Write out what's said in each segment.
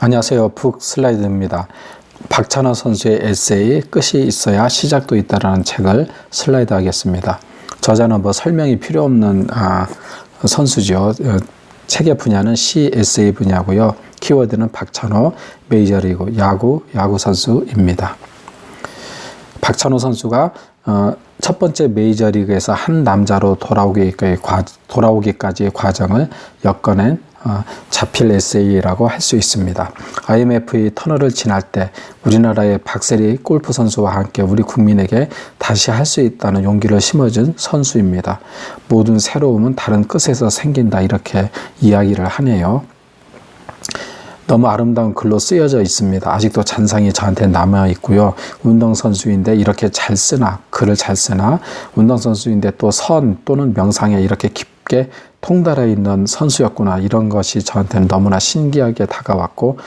안녕하세요. 북 슬라이드입니다. 박찬호 선수의 에세이 끝이 있어야 시작도 있다라는 책을 슬라이드 하겠습니다. 저자는 뭐 설명이 필요 없는 아, 선수죠. 어, 책의 분야는 C 에세이 분야고요. 키워드는 박찬호 메이저리그 야구 야구 선수입니다. 박찬호 선수가 어, 첫 번째 메이저리그에서 한 남자로 돌아오기까지, 돌아오기까지의 과정을 엮어낸 어, 자필 에세이라고 할 수 있습니다. IMF의 터널을 지날 때 우리나라의 박세리 골프 선수와 함께 우리 국민에게 다시 할 수 있다는 용기를 심어준 선수입니다. 모든 새로움은 다른 끝에서 생긴다 이렇게 이야기를 하네요. 너무 아름다운 글로 쓰여져 있습니다. 아직도 잔상이 저한테 남아 있고요. 운동선수인데 이렇게 잘 쓰나, 글을 잘 쓰나, 운동선수인데 또 선 또는 명상에 이렇게 깊 게 통달해 있는 선수였구나. 이런 것이 저한테는 너무나 신기하게 다가왔고,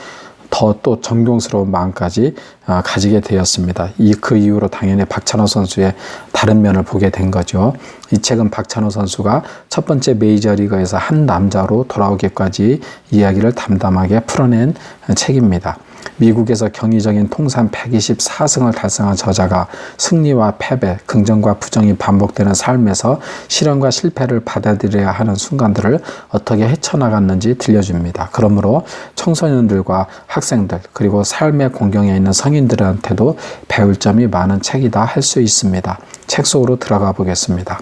더 또 존경스러운 마음까지 아, 가지게 되었습니다. 이 그 이후로 당연히 박찬호 선수의 다른 면을 보게 된 거죠. 이 책은 박찬호 선수가 첫 번째 메이저리그에서 한 남자로 돌아오기까지 이야기를 담담하게 풀어낸 책입니다. 미국에서 경이적인 통산 124승을 달성한 저자가 승리와 패배, 긍정과 부정이 반복되는 삶에서 실현과 실패를 받아들여야 하는 순간들을 어떻게 헤쳐나갔는지 들려줍니다. 그러므로 청소년들과 학생들, 그리고 삶의 공경에 있는 성인들한테도 배울 점이 많은 책이다 할 수 있습니다. 책 속으로 들어가 보겠습니다.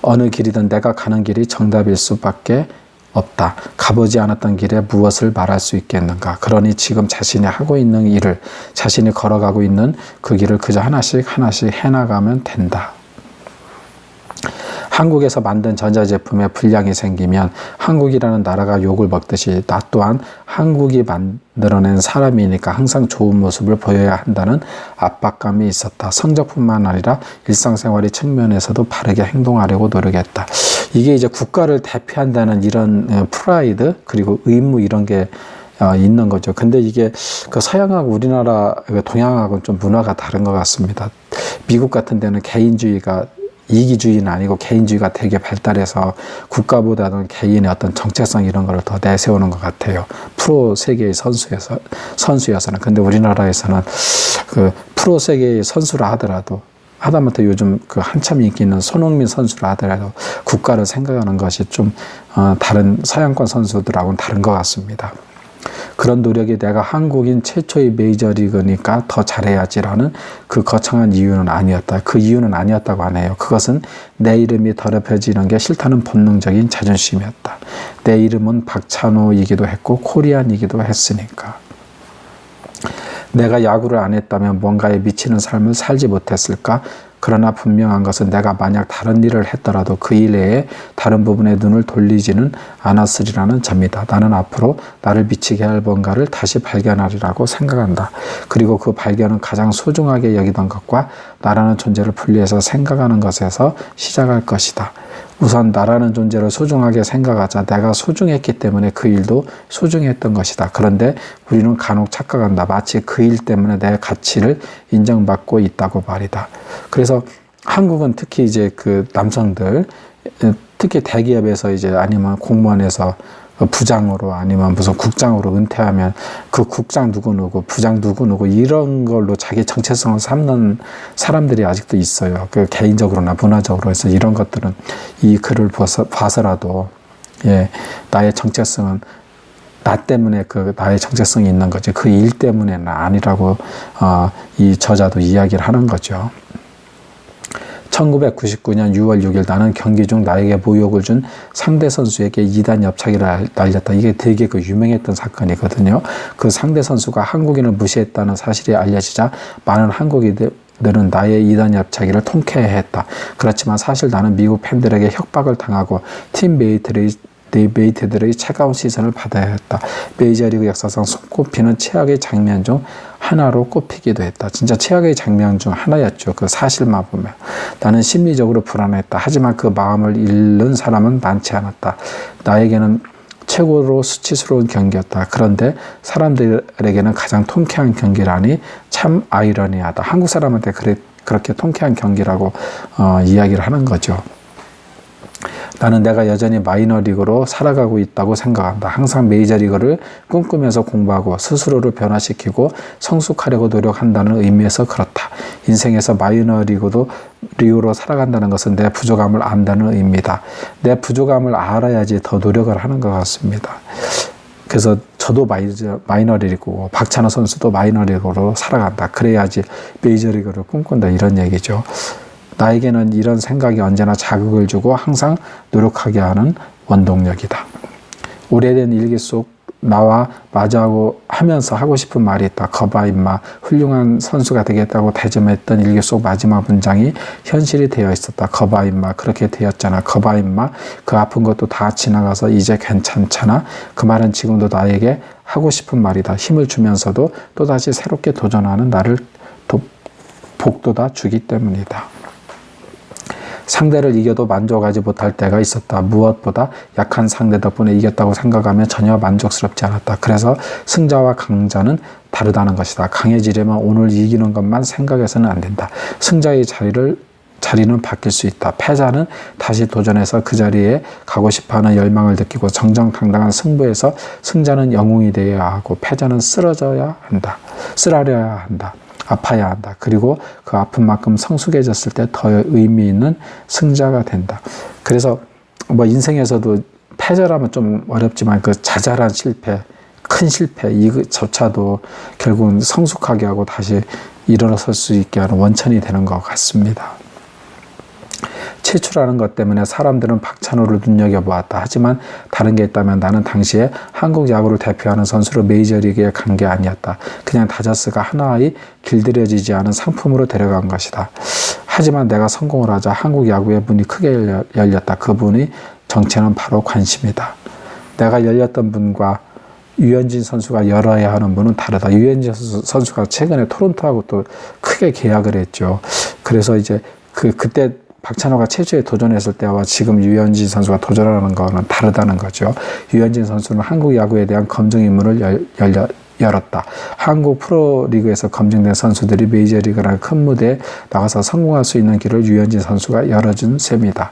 어느 길이든 내가 가는 길이 정답일 수밖에 없다. 가보지 않았던 길에 무엇을 말할 수 있겠는가. 그러니 지금 자신이 하고 있는 일을, 자신이 걸어가고 있는 그 길을 그저 하나씩 하나씩 해나가면 된다. 한국에서 만든 전자제품에 불량이 생기면 한국이라는 나라가 욕을 먹듯이 나 또한 한국이 만들어낸 사람이니까 항상 좋은 모습을 보여야 한다는 압박감이 있었다. 성적뿐만 아니라 일상생활의 측면에서도 바르게 행동하려고 노력했다. 이게 이제 국가를 대표한다는 이런 어, 프라이드 그리고 의무 이런 게 어, 있는 거죠. 근데 이게 그 서양하고 우리나라 그 동양하고는 좀 문화가 다른 것 같습니다. 미국 같은 데는 개인주의가 이기주의는 아니고 개인주의가 되게 발달해서 국가보다는 개인의 어떤 정체성 이런 걸더 내세우는 것 같아요. 프로 세계의 선수에서 선수여서는 근데 우리나라에서는 그 프로 세계의 선수라 하더라도 하다못해 요즘 그 한참 인기 있는 손흥민 선수라 하더라도 국가를 생각하는 것이 좀 어, 다른 서양권 선수들하고는 다른 것 같습니다. 그런 노력이 내가 한국인 최초의 메이저리그니까 더 잘해야지라는 그 거창한 이유는 아니었다. 그 이유는 아니었다고 하네요. 그것은 내 이름이 더럽혀지는 게 싫다는 본능적인 자존심이었다. 내 이름은 박찬호이기도 했고 코리안이기도 했으니까. 내가 야구를 안 했다면 뭔가에 미치는 삶을 살지 못했을까? 그러나 분명한 것은 내가 만약 다른 일을 했더라도 그 일에 다른 부분에 눈을 돌리지는 않았으리라는 점이다. 나는 앞으로 나를 미치게 할 뭔가를 다시 발견하리라고 생각한다. 그리고 그 발견은 가장 소중하게 여기던 것과 나라는 존재를 분리해서 생각하는 것에서 시작할 것이다. 우선 나라는 존재를 소중하게 생각하자. 내가 소중했기 때문에 그 일도 소중했던 것이다. 그런데 우리는 간혹 착각한다. 마치 그 일 때문에 내 가치를 인정받고 있다고 말이다. 그래서 한국은 특히 이제 그 남성들, 특히 대기업에서 이제 아니면 공무원에서 그 부장으로 아니면 무슨 국장으로 은퇴하면 그 국장 누구 누구 부장 누구 누구 이런 걸로 자기 정체성을 삼는 사람들이 아직도 있어요. 그 개인적으로나 문화적으로 해서 이런 것들은 이 글을 봐서, 봐서라도 예 나의 정체성은 나 때문에 그 나의 정체성이 있는 거지 그 일 때문에는 아니라고 어, 이 저자도 이야기를 하는 거죠. 1999년 6월 6일 나는 경기 중 나에게 모욕을 준 상대 선수에게 2단 옆차기를 날렸다. 이게 되게 그 유명했던 사건이거든요. 그 상대 선수가 한국인을 무시했다는 사실이 알려지자 많은 한국인들 들은 나의 이단 옆차기를 통쾌해했다. 그렇지만 사실 나는 미국 팬들에게 협박을 당하고 팀메이트를 네 메이트들의 차가운 시선을 받아야 했다. 메이저리그 역사상 손꼽히는 최악의 장면 중 하나로 꼽히기도 했다. 진짜 최악의 장면 중 하나였죠. 그 사실만 보면. 나는 심리적으로 불안했다. 하지만 그 마음을 잃는 사람은 많지 않았다. 나에게는 최고로 수치스러운 경기였다. 그런데 사람들에게는 가장 통쾌한 경기라니 참 아이러니하다. 한국 사람한테 그래, 그렇게 통쾌한 경기라고 어, 이야기를 하는 거죠. 나는 내가 여전히 마이너리그로 살아가고 있다고 생각한다. 항상 메이저리그를 꿈꾸면서 공부하고 스스로를 변화시키고 성숙하려고 노력한다는 의미에서 그렇다. 인생에서 마이너리그도 리그로 살아간다는 것은 내 부족함을 안다는 의미다. 내 부족함을 알아야지 더 노력을 하는 것 같습니다. 그래서 저도 마이저, 마이너리그고 박찬호 선수도 마이너리그로 살아간다. 그래야지 메이저리그를 꿈꾼다. 이런 얘기죠. 나에게는 이런 생각이 언제나 자극을 주고 항상 노력하게 하는 원동력이다. 오래된 일기 속 나와 마주하고 하면서 하고 싶은 말이 있다. 거봐 임마 훌륭한 선수가 되겠다고 다짐했던 일기 속 마지막 문장이 현실이 되어 있었다. 거봐 임마 그렇게 되었잖아. 거봐 임마 그 아픈 것도 다 지나가서 이제 괜찮잖아. 그 말은 지금도 나에게 하고 싶은 말이다. 힘을 주면서도 또다시 새롭게 도전하는 나를 도, 복돋아 주기 때문이다. 상대를 이겨도 만족하지 못할 때가 있었다. 무엇보다 약한 상대 덕분에 이겼다고 생각하면 전혀 만족스럽지 않았다. 그래서 승자와 강자는 다르다는 것이다. 강해지려면 오늘 이기는 것만 생각해서는 안 된다. 승자의 자리를 자리는 바뀔 수 있다. 패자는 다시 도전해서 그 자리에 가고 싶어하는 열망을 느끼고 정정당당한 승부에서 승자는 영웅이 되어야 하고 패자는 쓰러져야 한다. 쓰라려야 한다. 아파야 한다. 그리고 그 아픈 만큼 성숙해졌을 때 더 의미 있는 승자가 된다. 그래서 뭐 인생에서도 패자라면 좀 어렵지만 그 자잘한 실패, 큰 실패 이조차도 결국은 성숙하게 하고 다시 일어설 수 있게 하는 원천이 되는 것 같습니다. 최초라는 것 때문에 사람들은 박찬호를 눈여겨보았다. 하지만 다른 게 있다면 나는 당시에 한국 야구를 대표하는 선수로 메이저리그에 간 게 아니었다. 그냥 다저스가 하나의 길들여지지 않은 상품으로 데려간 것이다. 하지만 내가 성공을 하자 한국 야구의 문이 크게 열렸다. 그분이 정체는 바로 관심이다. 내가 열렸던 분과 유현진 선수가 열어야 하는 분은 다르다. 유현진 선수가 최근에 토론토하고 또 크게 계약을 했죠. 그래서 이제 그 그때 박찬호가 최초에 도전했을 때와 지금 유현진 선수가 도전하는 거는 다르다는 거죠. 유현진 선수는 한국 야구에 대한 검증 열, 열려, 열었다. 한국 프로리그에서 검증된 선수들이 메이저리그라는 큰 무대에 나가서 성공할 수 있는 길을 유현진 선수가 열어준 셈이다.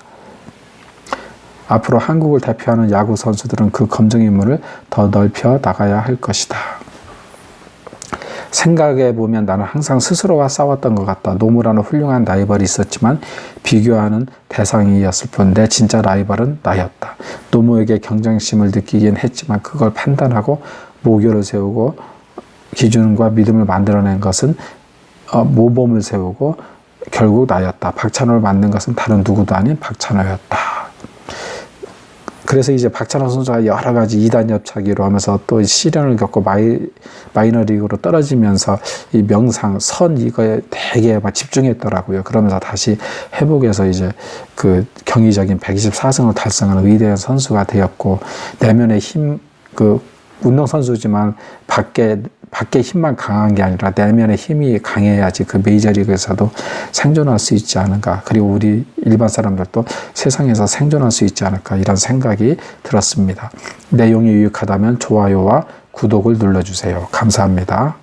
앞으로 한국을 대표하는 야구 선수들은 그 검증 임무를 더 넓혀 나가야 할 것이다. 생각해 보면 나는 항상 스스로와 싸웠던 것 같다. 노무라는 훌륭한 라이벌이 있었지만 비교하는 대상이었을 뿐내 진짜 라이벌은 나였다. 노무에게 경쟁심을 느끼긴 했지만 그걸 판단하고 모교를 세우고 기준과 믿음을 만들어낸 것은 어, 모범을 세우고 결국 나였다. 박찬호를 만든 것은 다른 누구도 아닌 박찬호였다. 그래서 이제 박찬호 선수가 여러 가지 2단 옆차기로 하면서 또 시련을 겪고 마이, 마이너 리그로 떨어지면서 이 명상, 선 이거에 되게 막 집중했더라고요. 그러면서 다시 회복해서 이제 그 경이적인 124승을 달성하는 위대한 선수가 되었고 내면의 힘, 그 운동선수지만 밖에 밖에 힘만 강한 게 아니라 내면의 힘이 강해야지 그 메이저리그에서도 생존할 수 있지 않을까. 그리고 우리 일반 사람들도 세상에서 생존할 수 있지 않을까. 이런 생각이 들었습니다. 내용이 유익하다면 좋아요와 구독을 눌러주세요. 감사합니다.